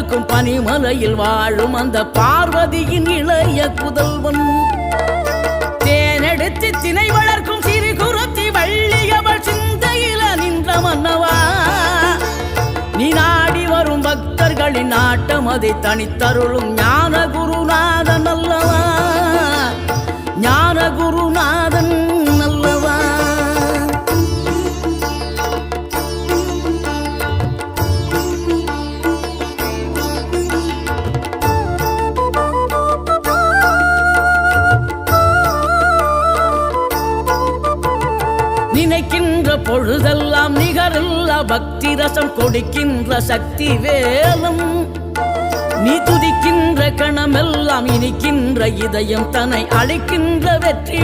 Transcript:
இருக்கும் பனிமலையில் வாழும் அந்த பார்வதியின் இளைய புதல்வன். தேனெடுத்து திணை வளர்க்கும் சிறு குரத்தி வள்ளியவள் சிந்தையில நின்ற மன்னவா. நீ நாடி வரும் பக்தர்களின் நாட்டம் அதை தனித்தருளும் ஞான நினைக்கின்ற பொழுதெல்லாம் நிகரில்லா பக்தி ரசம் கொடுக்கின்ற சக்தி வேலும். நீ துதிக்கின்ற கணமெல்லாம் இனிக்கின்ற இதயம் தன்னை அழைக்கின்ற வெற்றி